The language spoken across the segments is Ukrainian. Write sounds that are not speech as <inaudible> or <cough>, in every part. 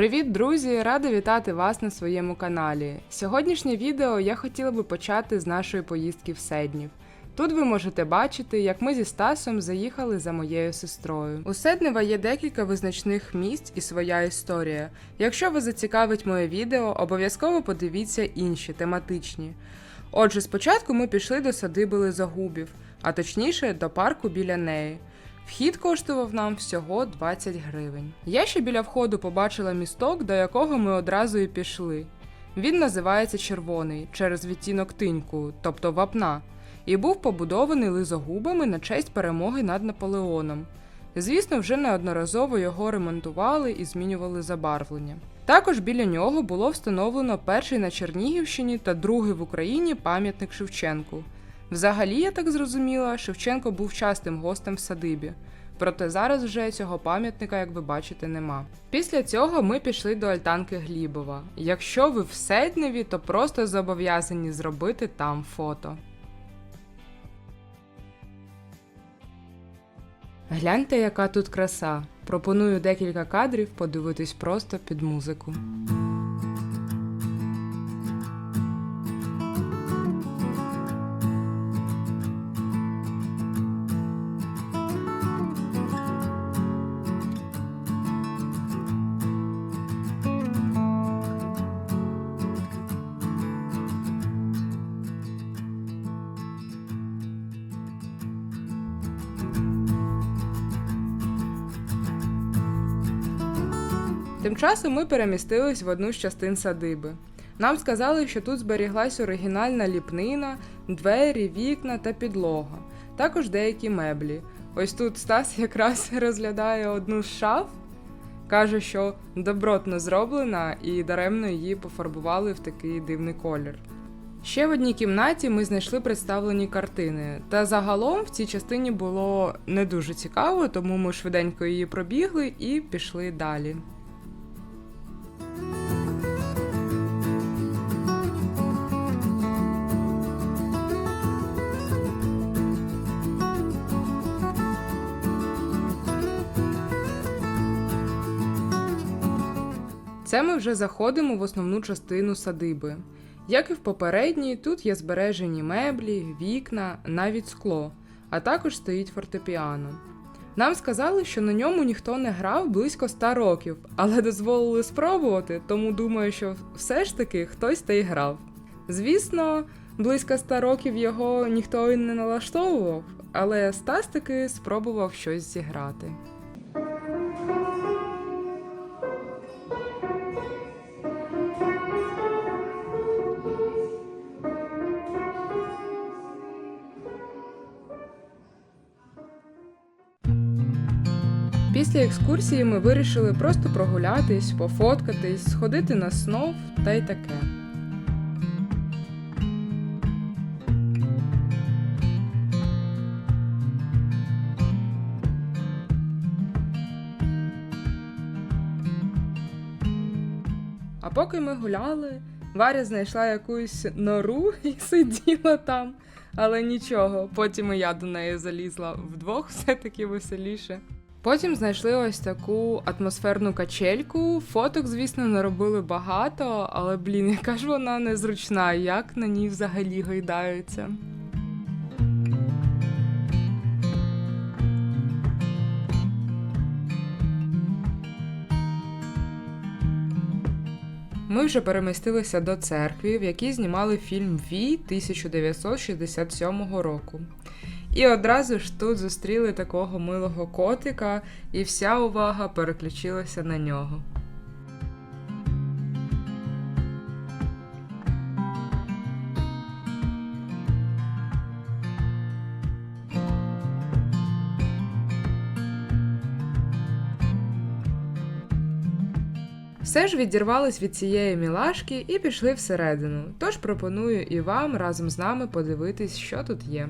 Привіт, друзі! Рада вітати вас на своєму каналі. Сьогоднішнє відео я хотіла би почати з нашої поїздки в Седнів. Тут ви можете бачити, як ми зі Стасом заїхали за моєю сестрою. У Седнева є декілька визначних місць і своя історія. Якщо вас зацікавить моє відео, обов'язково подивіться інші тематичні. Отже, спочатку ми пішли до садиби Лизогубів, а точніше до парку біля неї. Вхід коштував нам всього 20 гривень. Я ще біля входу побачила місток, до якого ми одразу і пішли. Він називається Червоний через відтінок тиньку, тобто вапна, і був побудований лизогубами на честь перемоги над Наполеоном. Звісно, вже неодноразово його ремонтували і змінювали забарвлення. Також біля нього було встановлено перший на Чернігівщині та другий в Україні пам'ятник Шевченку. Взагалі, я так зрозуміла, Шевченко був частим гостем в садибі. Проте зараз вже цього пам'ятника, як ви бачите, нема. Після цього ми пішли до альтанки Глібова. Якщо ви в Седневі, то просто зобов'язані зробити там фото. Гляньте, яка тут краса. Пропоную декілька кадрів подивитись просто під музику. Тим часом ми перемістились в одну з частин садиби. Нам сказали, що тут зберіглась оригінальна ліпнина, двері, вікна та підлога, також деякі меблі. Ось тут Стас якраз <laughs> розглядає одну з шаф, каже, що добротно зроблена і даремно її пофарбували в такий дивний колір. Ще в одній кімнаті ми знайшли представлені картини, та загалом в цій частині було не дуже цікаво, тому ми швиденько її пробігли і пішли далі. Це ми вже заходимо в основну частину садиби. Як і в попередній, тут є збережені меблі, вікна, навіть скло, а також стоїть фортепіано. Нам сказали, що на ньому ніхто не грав близько 100 років, але дозволили спробувати, тому думаю, що все ж таки хтось та й грав. Звісно, близько 100 років його ніхто і не налаштовував, але Стас таки спробував щось зіграти. Після екскурсії ми вирішили просто прогулятись, пофоткатись, сходити на снов та й таке. А поки ми гуляли, Варя знайшла якусь нору <laughs> і сиділа там. Але нічого, потім і я до неї залізла вдвох, все-таки веселіше. Потім знайшли ось таку атмосферну качельку. Фоток, звісно, наробили багато, але блін, яка ж вона незручна, як на ній взагалі гойдаються. Ми вже перемістилися до церкви, в якій знімали фільм Вій 1967 року. І одразу ж тут зустріли такого милого котика, і вся увага переключилася на нього. Все ж відірвались від цієї мілашки і пішли всередину. Тож пропоную і вам разом з нами подивитись, що тут є.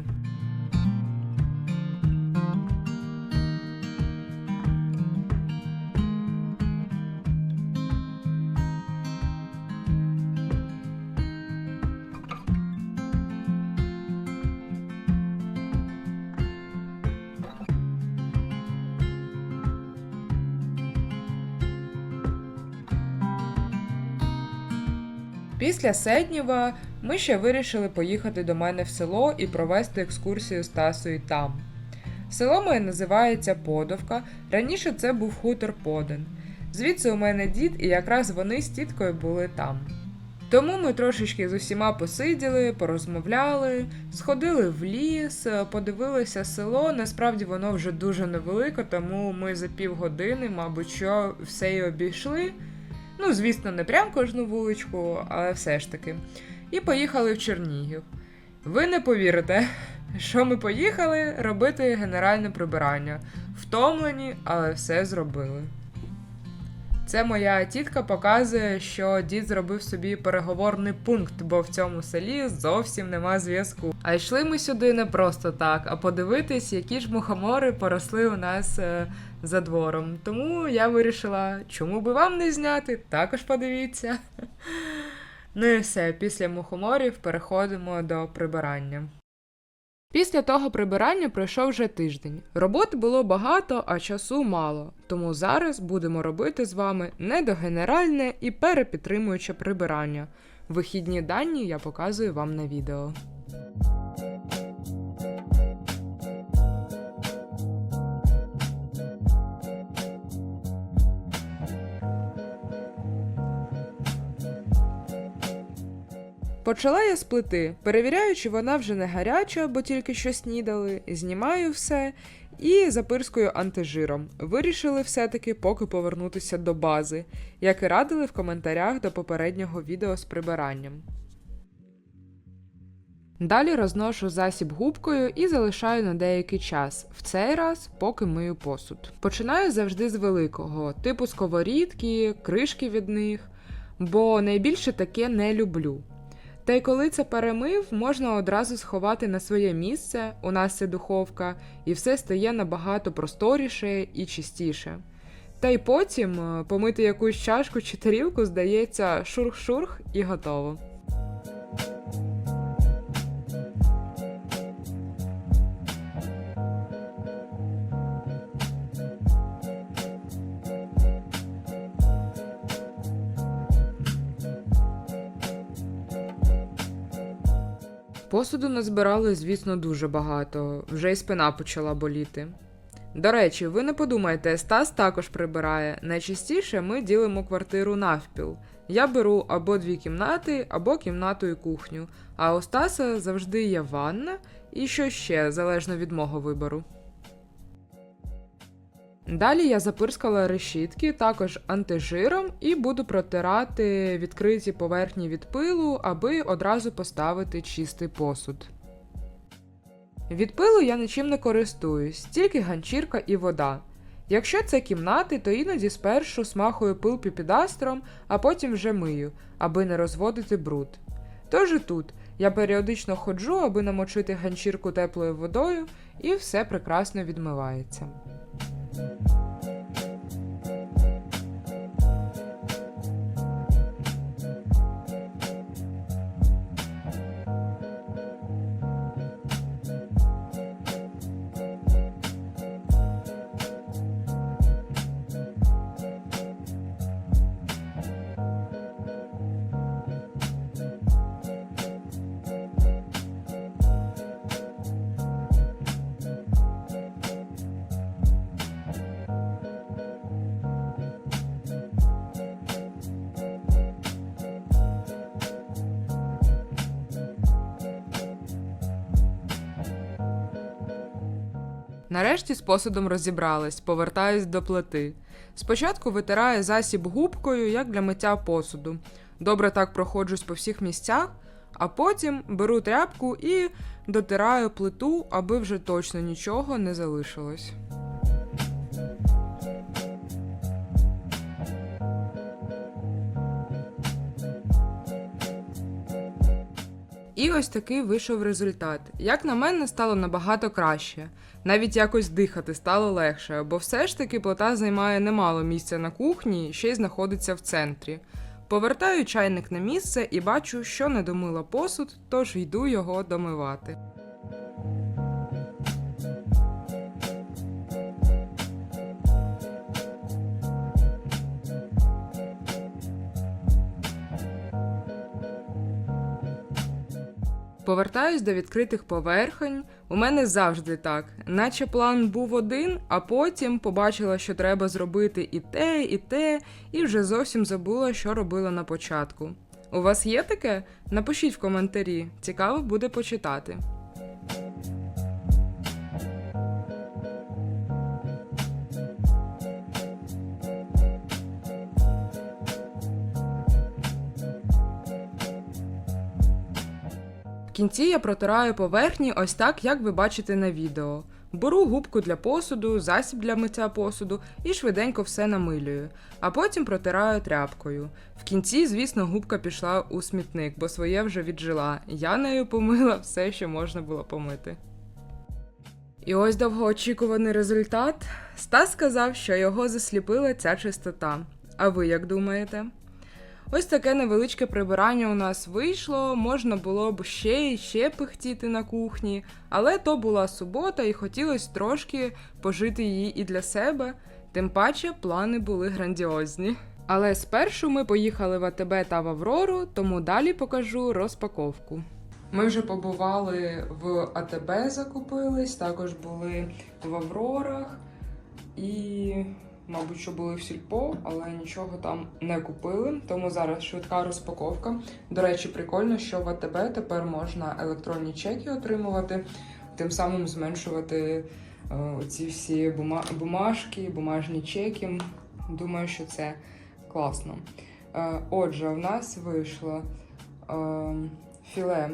Після Седнєва ми ще вирішили поїхати до мене в село і провести екскурсію з Тасою там. Село моє називається Подовка. Раніше це був хутор Поден. Звідси у мене дід, і якраз вони з тіткою були там. Тому ми трошечки з усіма посиділи, порозмовляли, сходили в ліс, подивилися село. Насправді воно вже дуже невелике, тому ми за півгодини, мабуть, що все і обійшли. Ну, звісно, не прям кожну вуличку, але все ж таки. І поїхали в Чернігів. Ви не повірите, що ми поїхали робити генеральне прибирання. Втомлені, але все зробили. Це моя тітка показує, що дід зробив собі переговорний пункт, бо в цьому селі зовсім нема зв'язку. А йшли ми сюди не просто так, а подивитись, які ж мухомори поросли у нас е, за двором. Тому я вирішила, чому би вам не зняти, також подивіться. <laughs> Ну і все, після мухоморів переходимо до прибирання. Після того прибирання пройшов вже тиждень. Роботи було багато, а часу мало. Тому зараз будемо робити з вами недогенеральне і перепідтримуюче прибирання. Вихідні дані я показую вам на відео. Почала я з плити, перевіряю, вона вже не гаряча, бо тільки що снідали, знімаю все і запирскую антижиром. Вирішили все-таки поки повернутися до бази, як і радили в коментарях до попереднього відео з прибиранням. Далі розношу засіб губкою і залишаю на деякий час, в цей раз поки мию посуд. Починаю завжди з великого, типу сковорідки, кришки від них, бо найбільше таке не люблю. Та й коли це перемив, можна одразу сховати на своє місце, у нас це духовка, і все стає набагато просторіше і чистіше. Та й потім е, помити якусь чашку чи тарілку, здається, шурх-шурх і готово. Посуду назбирали, звісно, дуже багато, вже й спина почала боліти. До речі, ви не подумайте, Стас також прибирає. Найчастіше ми ділимо квартиру навпіл. Я беру або дві кімнати, або кімнату і кухню, а у Стаса завжди є ванна і що ще, залежно від мого вибору. Далі я запирскала решітки також антижиром і буду протирати відкриті поверхні від пилу, аби одразу поставити чистий посуд. Від пилу я нічим не користуюсь, тільки ганчірка і вода. Якщо це кімнати, то іноді спершу смахую пил піпідастром, а потім вже мию, аби не розводити бруд. Тож і тут я періодично ходжу, аби намочити ганчірку теплою водою, і все прекрасно відмивається. Нарешті з посудом розібрались, повертаюсь до плити. Спочатку витираю засіб губкою, як для миття посуду. Добре так проходжусь по всіх місцях, а потім беру тряпку і дотираю плиту, аби вже точно нічого не залишилось. І ось такий вийшов результат. Як на мене, стало набагато краще. Навіть якось дихати стало легше, бо все ж таки плита займає немало місця на кухні, ще й знаходиться в центрі. Повертаю чайник на місце і бачу, що не домила посуд, тож йду його домивати. Повертаюсь до відкритих поверхень. У мене завжди так, наче план був один, а потім побачила, що треба зробити і те, і те, і вже зовсім забула, що робила на початку. У вас є таке? Напишіть в коментарі, цікаво буде почитати. В кінці я протираю поверхні ось так, як ви бачите на відео. Беру губку для посуду, засіб для миття посуду і швиденько все намилюю, а потім протираю тряпкою. В кінці, звісно, губка пішла у смітник, бо своє вже віджила. Я нею помила все, що можна було помити. І ось довгоочікуваний результат. Стас сказав, що його засліпила ця чистота. А ви як думаєте? Ось таке невеличке прибирання у нас вийшло. Можна було б ще і ще пихтіти на кухні, але то була субота, і хотілося трошки пожити її і для себе. Тим паче плани були грандіозні. Але спершу ми поїхали в АТБ та в Аврору, тому далі покажу розпаковку. Ми вже побували в АТБ, закупились, також були в Аврорах і мабуть, що були в сільпо, але нічого там не купили. Тому зараз швидка розпаковка. До речі, прикольно, що в АТБ тепер можна електронні чеки отримувати, тим самим зменшувати е, ці всі бума бумажки, бумажні чеки. Думаю, що це класно. Е, отже, в нас вийшло е, філе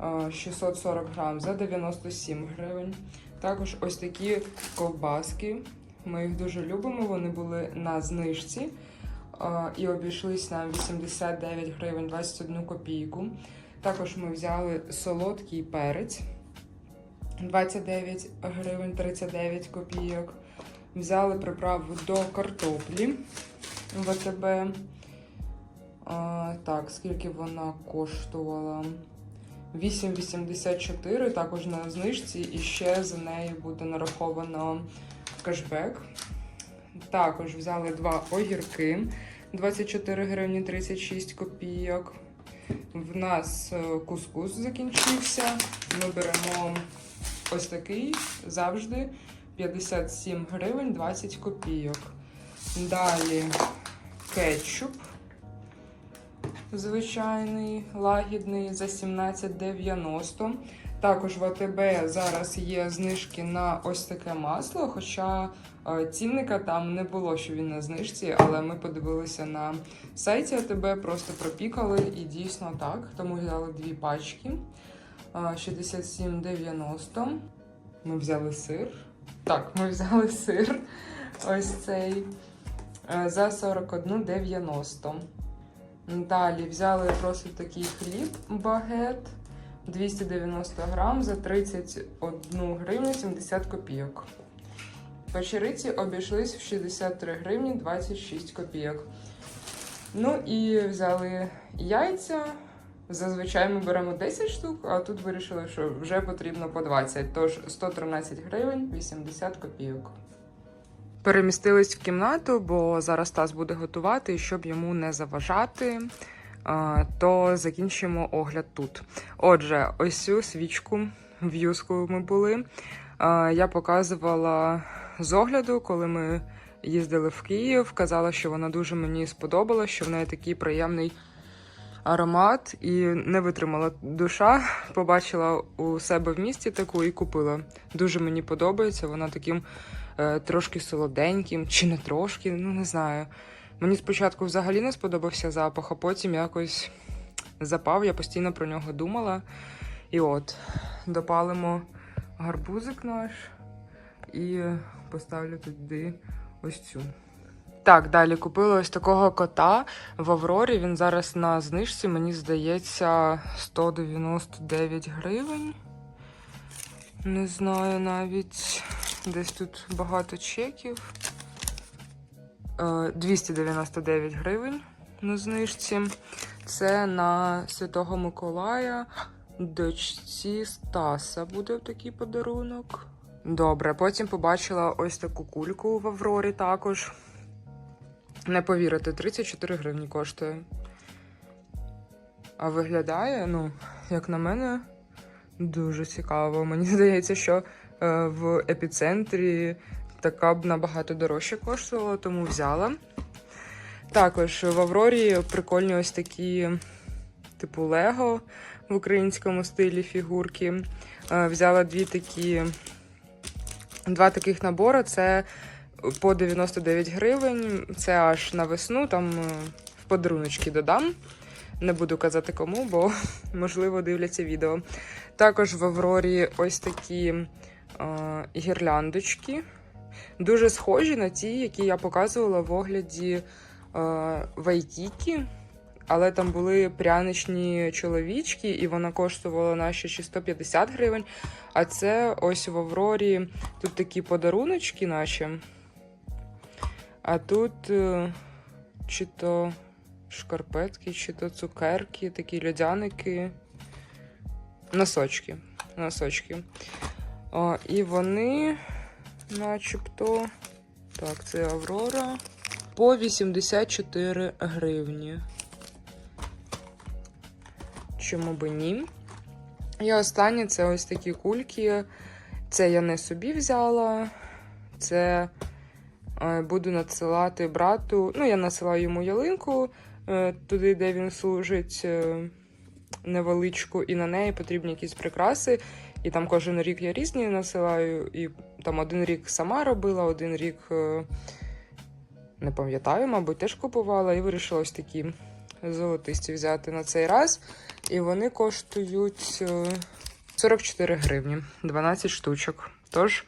е, 640 грам за 97 гривень. Також ось такі ковбаски. Ми їх дуже любимо. Вони були на знижці і обійшлись на 89 гривень 21 копійку. Також ми взяли солодкий перець 29 гривень 39 копійок. Взяли приправу до картоплі в АТБ. А, так, скільки вона коштувала? 8,84, також на знижці, і ще за нею буде нараховано кешбек. Також взяли два огірки 24 гривні 36 копійок. В нас е, кускус закінчився. Ми беремо ось такий завжди 57 гривень 20 копійок. Далі кетчуп звичайний лагідний за 17,90. Також в АТБ зараз є знижки на ось таке масло, хоча е, цінника там не було, що він на знижці, але ми подивилися на сайті АТБ, просто пропікали і дійсно так. Тому взяли дві пачки. Е, 67,90. Ми взяли сир. Так, ми взяли сир. Ось цей е, за 41,90. Далі взяли просто такий хліб багет 290 грам за 31 гривню 70 копійок. Печериці обійшлись в 63 гривні 26 копійок. Ну і взяли яйця. Зазвичай ми беремо 10 штук, а тут вирішили, що вже потрібно по 20, тож 113 гривень 80 копійок. Перемістились в кімнату, бо зараз Тас буде готувати, щоб йому не заважати, то закінчимо огляд тут. Отже, ось цю свічку в юску ми були. Я показувала з огляду, коли ми їздили в Київ. Казала, що вона дуже мені сподобалась, що в неї такий приємний аромат, і не витримала душа. Побачила у себе в місті таку і купила. Дуже мені подобається. Вона таким е, трошки солоденьким, чи не трошки, ну не знаю. Мені спочатку взагалі не сподобався запах, а потім якось запав, я постійно про нього думала. І от, допалимо гарбузик наш і поставлю туди ось цю. Так, далі купила ось такого кота в Аврорі. Він зараз на знижці, мені здається, 199 гривень. Не знаю навіть. Десь тут багато чеків. Е, 299 гривень на знижці. Це на Святого Миколая. Дочці Стаса буде такий подарунок. Добре, потім побачила ось таку кульку в Аврорі також. Не повірите, 34 гривні коштує. А виглядає, ну, як на мене, дуже цікаво. Мені здається, що е, в епіцентрі така б набагато дорожче коштувала, тому взяла. Також в Аврорі прикольні ось такі, типу Лего в українському стилі фігурки. Е, Взяла дві такі, два таких набори. Це по 99 гривень. Це аж на весну, там е, в подаруночки додам. Не буду казати кому, бо <laughs> можливо дивляться відео. Також в Аврорі ось такі е, гірляндочки. Дуже схожі на ті, які я показувала в огляді е, Вайкікі. Але там були пряничні чоловічки, і вона коштувала наші чи 150 гривень. А це ось в Аврорі тут такі подаруночки, наче. А тут е, чи то шкарпетки, чи то цукерки, такі льодяники. Носочки. Носочки. О, і вони, начебто. Так, це Аврора. По 84 гривні. Чому би ні? І останнє це ось такі кульки. Це я не собі взяла. Це е, буду надсилати брату. Ну, я насилаю йому ялинку е, туди, де він служить е, невеличку, і на неї потрібні якісь прикраси. І там кожен рік я різні насилаю. І там один рік сама робила, один рік е, не пам'ятаю, мабуть, теж купувала. І вирішила ось такі золотисті взяти на цей раз. І вони коштують е, 44 гривні, 12 штучок. Тож,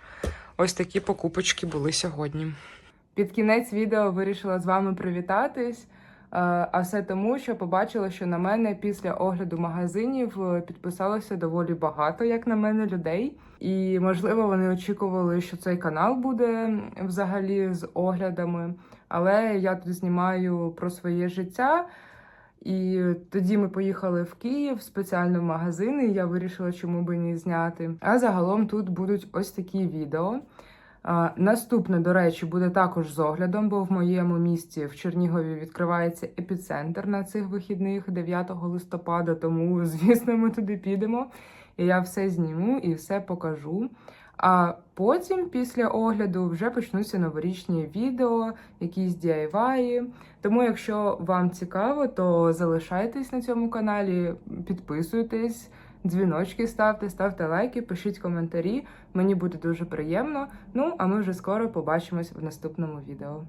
ось такі покупочки були сьогодні. Під кінець відео вирішила з вами привітатись. Е, А все тому, що побачила, що на мене після огляду магазинів е, підписалося доволі багато, як на мене, людей. І можливо вони очікували, що цей канал буде взагалі з оглядами. Але я тут знімаю про своє життя. І тоді ми поїхали в Київ спеціально в магазин, і я вирішила, чому би не зняти. А загалом тут будуть ось такі відео. Наступне, до речі, буде також з оглядом, бо в моєму місті в Чернігові відкривається епіцентр на цих вихідних 9 листопада. Тому, <laughs> звісно, ми туди підемо. І я все зніму і все покажу. А потім, після огляду, вже почнуться новорічні відео, якісь DIY. Тому, якщо вам цікаво, то залишайтесь на цьому каналі, підписуйтесь, дзвіночки ставте, ставте лайки, пишіть коментарі. Мені буде дуже приємно. Ну а ми вже скоро побачимось в наступному відео.